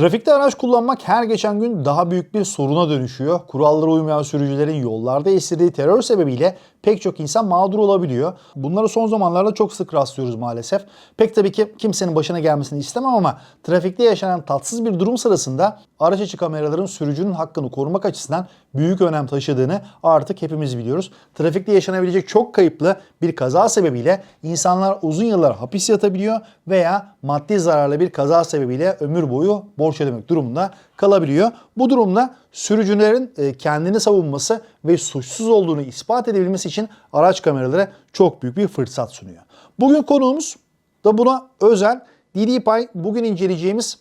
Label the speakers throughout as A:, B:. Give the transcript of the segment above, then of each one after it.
A: Trafikte araç kullanmak her geçen gün daha büyük bir soruna dönüşüyor. Kurallara uymayan sürücülerin yollarda estirdiği terör sebebiyle pek çok insan mağdur olabiliyor. Bunları son zamanlarda çok sık rastlıyoruz maalesef. Pek tabii ki kimsenin başına gelmesini istemem ama trafikte yaşanan tatsız bir durum sırasında araç içi kameraların sürücünün hakkını korumak açısından büyük önem taşıdığını artık hepimiz biliyoruz. Trafikte yaşanabilecek çok kayıplı bir kaza sebebiyle insanlar uzun yıllar hapis yatabiliyor veya maddi zararlı bir kaza sebebiyle ömür boyu borç ödemek durumunda kalabiliyor. Bu durumda sürücülerin e, kendini savunması ve suçsuz olduğunu ispat edebilmesi için araç kameraları çok büyük bir fırsat sunuyor. Bugün konuğumuz da buna özel DDPI bugün inceleyeceğimiz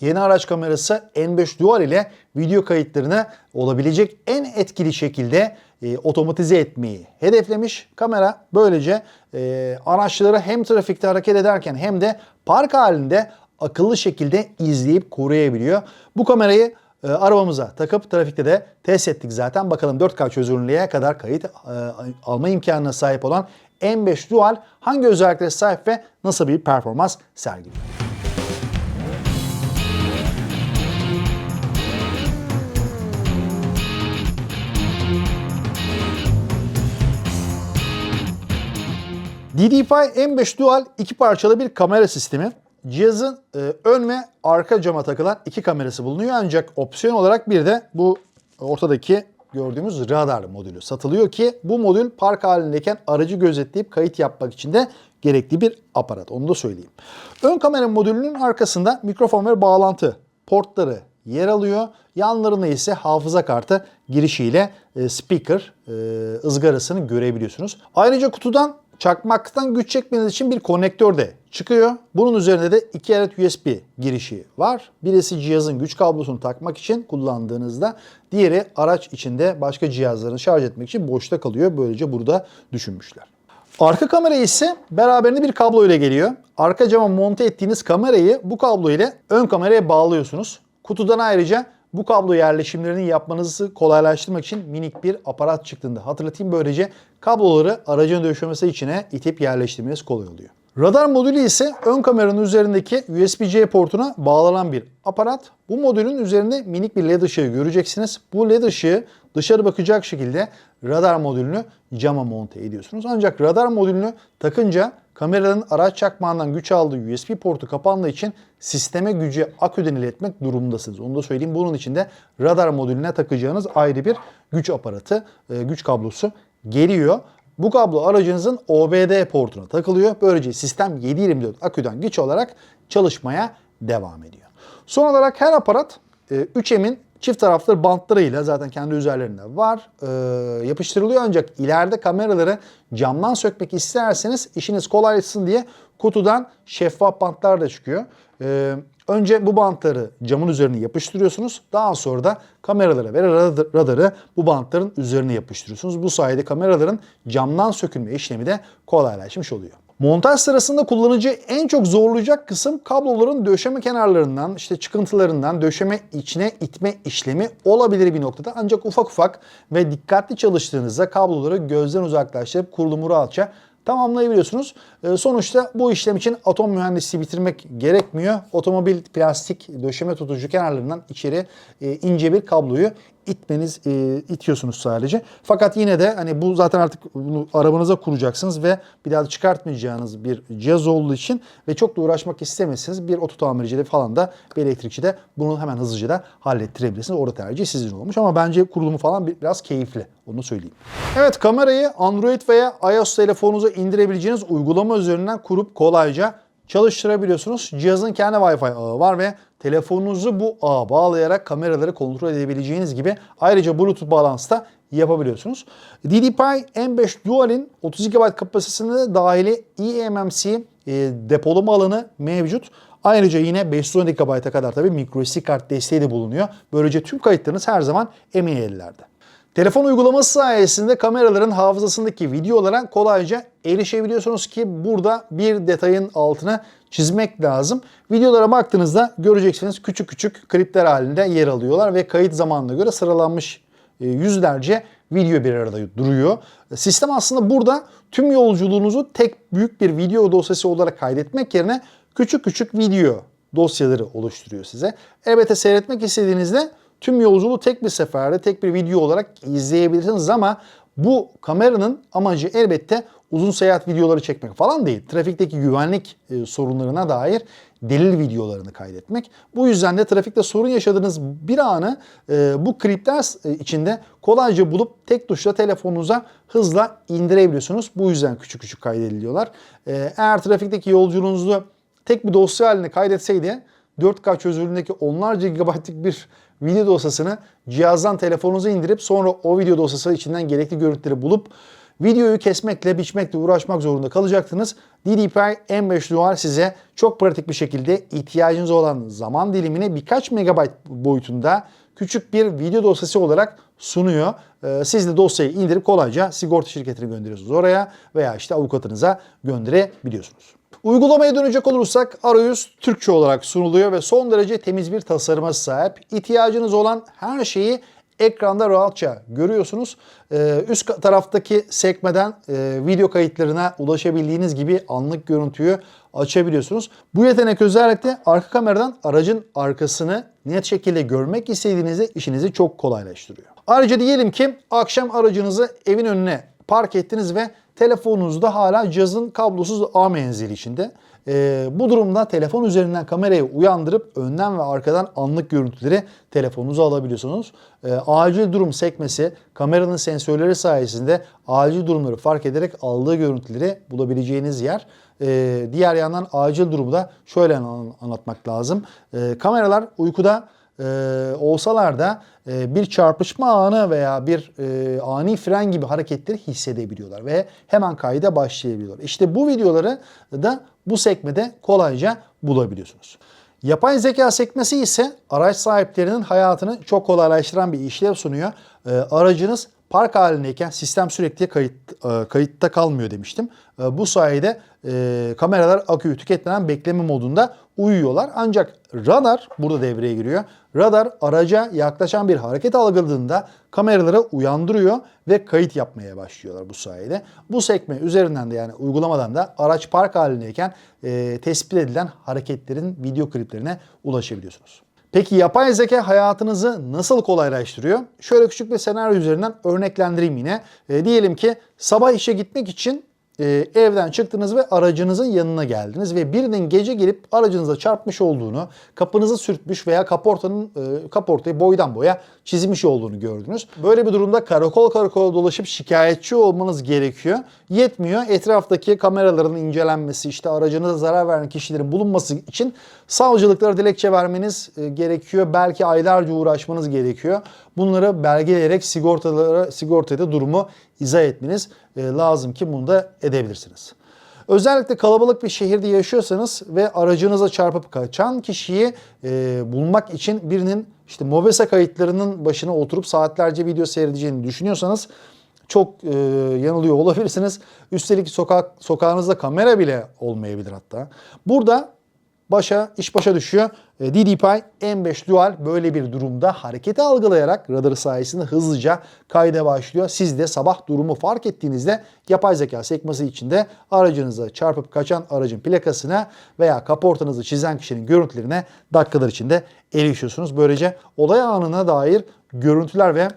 A: Yeni araç kamerası N5 Dual ile video kayıtlarını olabilecek en etkili şekilde e, otomatize etmeyi hedeflemiş. Kamera böylece e, araçları hem trafikte hareket ederken hem de park halinde akıllı şekilde izleyip koruyabiliyor. Bu kamerayı e, arabamıza takıp trafikte de test ettik zaten. Bakalım 4K çözünürlüğe kadar kayıt e, alma imkanına sahip olan M5 Dual hangi özelliklere sahip ve nasıl bir performans sergiliyor? DDPI M5 Dual iki parçalı bir kamera sistemi. Cihazın e, ön ve arka cama takılan iki kamerası bulunuyor ancak opsiyon olarak bir de bu ortadaki gördüğümüz radar modülü satılıyor ki bu modül park halindeyken aracı gözetleyip kayıt yapmak için de gerekli bir aparat. Onu da söyleyeyim. Ön kamera modülünün arkasında mikrofon ve bağlantı portları yer alıyor. Yanlarında ise hafıza kartı girişiyle e, speaker e, ızgarasını görebiliyorsunuz. Ayrıca kutudan çakmaktan güç çekmeniz için bir konektör de çıkıyor. Bunun üzerinde de iki adet USB girişi var. Birisi cihazın güç kablosunu takmak için kullandığınızda diğeri araç içinde başka cihazlarını şarj etmek için boşta kalıyor. Böylece burada düşünmüşler. Arka kamera ise beraberinde bir kablo ile geliyor. Arka cama monte ettiğiniz kamerayı bu kablo ile ön kameraya bağlıyorsunuz. Kutudan ayrıca bu kablo yerleşimlerini yapmanızı kolaylaştırmak için minik bir aparat çıktığında hatırlatayım. Böylece kabloları aracın döşemesi içine itip yerleştirmeniz kolay oluyor. Radar modülü ise ön kameranın üzerindeki USB-C portuna bağlanan bir aparat. Bu modülün üzerinde minik bir led ışığı göreceksiniz. Bu led ışığı dışarı bakacak şekilde radar modülünü cama monte ediyorsunuz. Ancak radar modülünü takınca kameranın araç çakmağından güç aldığı USB portu kapandığı için sisteme gücü aküden iletmek durumundasınız. Onu da söyleyeyim. Bunun için de radar modülüne takacağınız ayrı bir güç aparatı, e, güç kablosu geliyor. Bu kablo aracınızın OBD portuna takılıyor. Böylece sistem 7/24 aküden güç olarak çalışmaya devam ediyor. Son olarak her aparat 3M'in çift taraflı bantlarıyla zaten kendi üzerlerinde var e, yapıştırılıyor ancak ileride kameraları camdan sökmek isterseniz işiniz kolaylaşsın diye kutudan şeffaf bantlar da çıkıyor. E, önce bu bantları camın üzerine yapıştırıyorsunuz. Daha sonra da kameralara ve radarı bu bantların üzerine yapıştırıyorsunuz. Bu sayede kameraların camdan sökülme işlemi de kolaylaşmış oluyor. Montaj sırasında kullanıcı en çok zorlayacak kısım kabloların döşeme kenarlarından, işte çıkıntılarından döşeme içine itme işlemi olabilir bir noktada. Ancak ufak ufak ve dikkatli çalıştığınızda kabloları gözden uzaklaştırıp kurulumu rahatça tamamlayabiliyorsunuz. Sonuçta bu işlem için atom mühendisliği bitirmek gerekmiyor. Otomobil plastik döşeme tutucu kenarlarından içeri ince bir kabloyu itmeniz e, itiyorsunuz sadece. Fakat yine de hani bu zaten artık bunu arabanıza kuracaksınız ve bir daha da çıkartmayacağınız bir cihaz olduğu için ve çok da uğraşmak istemezseniz bir oto tamircide falan da bir elektrikçi de bunu hemen hızlıca da hallettirebilirsiniz. Orada tercih sizin olmuş ama bence kurulumu falan biraz keyifli. Onu söyleyeyim. Evet kamerayı Android veya iOS telefonunuza indirebileceğiniz uygulama üzerinden kurup kolayca çalıştırabiliyorsunuz. Cihazın kendi Wi-Fi ağı var ve telefonunuzu bu ağa bağlayarak kameraları kontrol edebileceğiniz gibi ayrıca Bluetooth bağlantısı da yapabiliyorsunuz. DDPI M5 Dual'in 30 GB kapasitesinde dahili eMMC e, depolama alanı mevcut. Ayrıca yine 512 GB'a kadar tabii microSD kart desteği de bulunuyor. Böylece tüm kayıtlarınız her zaman emin ellerde. Telefon uygulaması sayesinde kameraların hafızasındaki videolara kolayca erişebiliyorsunuz ki burada bir detayın altına çizmek lazım. Videolara baktığınızda göreceksiniz küçük küçük klipler halinde yer alıyorlar ve kayıt zamanına göre sıralanmış e, yüzlerce video bir arada duruyor. Sistem aslında burada tüm yolculuğunuzu tek büyük bir video dosyası olarak kaydetmek yerine küçük küçük video dosyaları oluşturuyor size. Elbette seyretmek istediğinizde tüm yolculuğu tek bir seferde, tek bir video olarak izleyebilirsiniz ama bu kameranın amacı elbette uzun seyahat videoları çekmek falan değil. Trafikteki güvenlik e, sorunlarına dair delil videolarını kaydetmek. Bu yüzden de trafikte sorun yaşadığınız bir anı e, bu klipler e, içinde kolayca bulup tek tuşla telefonunuza hızla indirebiliyorsunuz. Bu yüzden küçük küçük kaydediliyorlar. Eğer trafikteki yolculuğunuzu tek bir dosya haline kaydetseydi 4K çözünürlüğündeki onlarca gigabaytlık bir video dosyasını cihazdan telefonunuza indirip sonra o video dosyası içinden gerekli görüntüleri bulup videoyu kesmekle, biçmekle uğraşmak zorunda kalacaktınız. DDPI M5 Dual size çok pratik bir şekilde ihtiyacınız olan zaman dilimini birkaç megabayt boyutunda küçük bir video dosyası olarak sunuyor. Ee, Siz de dosyayı indirip kolayca sigorta şirketine gönderiyorsunuz oraya veya işte avukatınıza gönderebiliyorsunuz. Uygulamaya dönecek olursak arayüz Türkçe olarak sunuluyor ve son derece temiz bir tasarıma sahip. İhtiyacınız olan her şeyi ekranda rahatça görüyorsunuz. Ee, üst taraftaki sekmeden e, video kayıtlarına ulaşabildiğiniz gibi anlık görüntüyü açabiliyorsunuz. Bu yetenek özellikle arka kameradan aracın arkasını net şekilde görmek istediğinizde işinizi çok kolaylaştırıyor. Ayrıca diyelim ki akşam aracınızı evin önüne park ettiniz ve telefonunuzda hala cihazın kablosuz ağ menzili içinde. Ee, bu durumda telefon üzerinden kamerayı uyandırıp önden ve arkadan anlık görüntüleri telefonunuza alabiliyorsunuz. Ee, acil durum sekmesi kameranın sensörleri sayesinde acil durumları fark ederek aldığı görüntüleri bulabileceğiniz yer. Ee, diğer yandan acil durumu da şöyle an- anlatmak lazım. Ee, kameralar uykuda e, olsalar da e, bir çarpışma anı veya bir e, ani fren gibi hareketleri hissedebiliyorlar ve hemen kayda başlayabiliyorlar. İşte bu videoları da bu sekmede kolayca bulabiliyorsunuz. Yapay zeka sekmesi ise araç sahiplerinin hayatını çok kolaylaştıran bir işlev sunuyor. E, aracınız park halindeyken sistem sürekli kayıt, e, kayıtta kalmıyor demiştim. E, bu sayede e, kameralar aküyü tüketmeden bekleme modunda uyuyorlar. Ancak radar burada devreye giriyor. Radar araca yaklaşan bir hareket algıladığında kameraları uyandırıyor ve kayıt yapmaya başlıyorlar bu sayede. Bu sekme üzerinden de yani uygulamadan da araç park halindeyken e, tespit edilen hareketlerin video kliplerine ulaşabiliyorsunuz. Peki yapay zeka hayatınızı nasıl kolaylaştırıyor? Şöyle küçük bir senaryo üzerinden örneklendireyim yine. E, diyelim ki sabah işe gitmek için e, evden çıktınız ve aracınızın yanına geldiniz ve birinin gece gelip aracınıza çarpmış olduğunu, kapınızı sürtmüş veya kaportanın e, kaportayı boydan boya çizmiş olduğunu gördünüz. Böyle bir durumda karakol karakol dolaşıp şikayetçi olmanız gerekiyor. Yetmiyor. Etraftaki kameraların incelenmesi, işte aracınıza zarar veren kişilerin bulunması için savcılıklara dilekçe vermeniz e, gerekiyor. Belki aylarca uğraşmanız gerekiyor. Bunları belgeleyerek sigortalara, sigortada durumu izah etmeniz e, lazım ki bunu da edebilirsiniz. Özellikle kalabalık bir şehirde yaşıyorsanız ve aracınıza çarpıp kaçan kişiyi e, bulmak için birinin işte mobese kayıtlarının başına oturup saatlerce video seyredeceğini düşünüyorsanız çok e, yanılıyor olabilirsiniz. Üstelik sokak sokağınızda kamera bile olmayabilir hatta. Burada başa iş başa düşüyor. E, DDPI M5 Dual böyle bir durumda hareketi algılayarak radarı sayesinde hızlıca kayda başlıyor. Siz de sabah durumu fark ettiğinizde yapay zeka sekması içinde aracınıza çarpıp kaçan aracın plakasına veya kaportanızı çizen kişinin görüntülerine dakikalar içinde erişiyorsunuz. Böylece olay anına dair görüntüler ve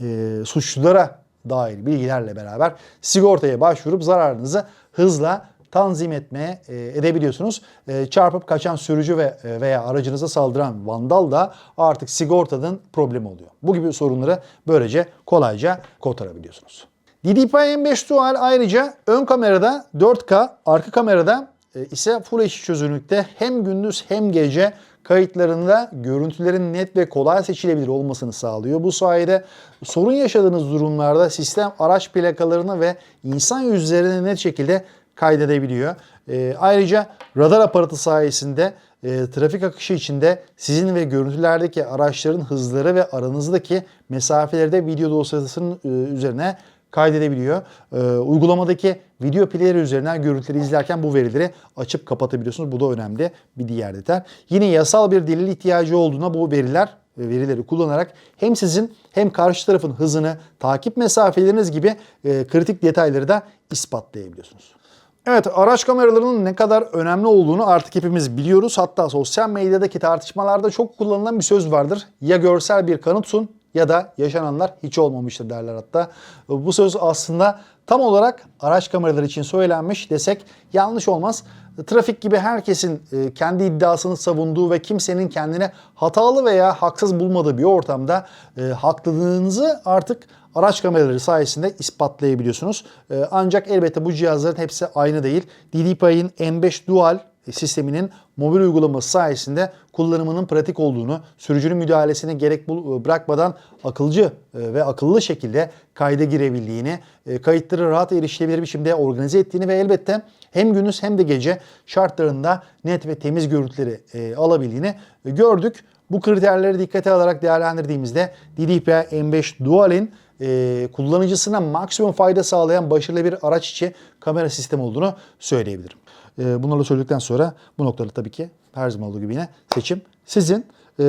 A: e, suçlulara dair bilgilerle beraber sigortaya başvurup zararınızı hızla tanzim etmeye e, edebiliyorsunuz. E, çarpıp kaçan sürücü ve e, veya aracınıza saldıran vandal da artık sigortanın problemi oluyor. Bu gibi sorunları böylece kolayca kotarabiliyorsunuz. DDPI M5 Dual ayrıca ön kamerada 4K, arka kamerada e, ise Full HD çözünürlükte hem gündüz hem gece kayıtlarında görüntülerin net ve kolay seçilebilir olmasını sağlıyor. Bu sayede sorun yaşadığınız durumlarda sistem araç plakalarını ve insan yüzlerini net şekilde kaydedebiliyor. E, ayrıca radar aparatı sayesinde e, trafik akışı içinde sizin ve görüntülerdeki araçların hızları ve aranızdaki mesafeleri de video dosyasının e, üzerine kaydedebiliyor. E, uygulamadaki video player üzerinden görüntüleri izlerken bu verileri açıp kapatabiliyorsunuz. Bu da önemli bir diğer detay. Yine yasal bir delil ihtiyacı olduğuna bu veriler e, verileri kullanarak hem sizin hem karşı tarafın hızını, takip mesafeleriniz gibi e, kritik detayları da ispatlayabiliyorsunuz. Evet araç kameralarının ne kadar önemli olduğunu artık hepimiz biliyoruz. Hatta sosyal medyadaki tartışmalarda çok kullanılan bir söz vardır. Ya görsel bir kanıt sun ya da yaşananlar hiç olmamıştır derler hatta. Bu söz aslında tam olarak araç kameraları için söylenmiş desek yanlış olmaz. Trafik gibi herkesin e, kendi iddiasını savunduğu ve kimsenin kendine hatalı veya haksız bulmadığı bir ortamda e, haklılığınızı artık araç kameraları sayesinde ispatlayabiliyorsunuz. E, Ancak elbette bu cihazların hepsi aynı değil. DDPI'nin M5 Dual sisteminin mobil uygulaması sayesinde kullanımının pratik olduğunu, sürücünün müdahalesine gerek bul- bırakmadan akılcı e, ve akıllı şekilde kayda girebildiğini, e, kayıtları rahat erişilebilir biçimde organize ettiğini ve elbette hem gündüz hem de gece şartlarında net ve temiz görüntüleri e, alabildiğini gördük. Bu kriterleri dikkate alarak değerlendirdiğimizde DDPI M5 Dual'in e, kullanıcısına maksimum fayda sağlayan başarılı bir araç içi kamera sistemi olduğunu söyleyebilirim. E, bunları söyledikten sonra bu noktada tabii ki her zaman olduğu gibi yine seçim sizin. E,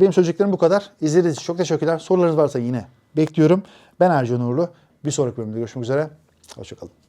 A: benim söyleyeceklerim bu kadar. İzlediğiniz için çok teşekkürler. Sorularınız varsa yine bekliyorum. Ben Ercan Uğurlu. Bir sonraki bölümde görüşmek üzere. Hoşçakalın.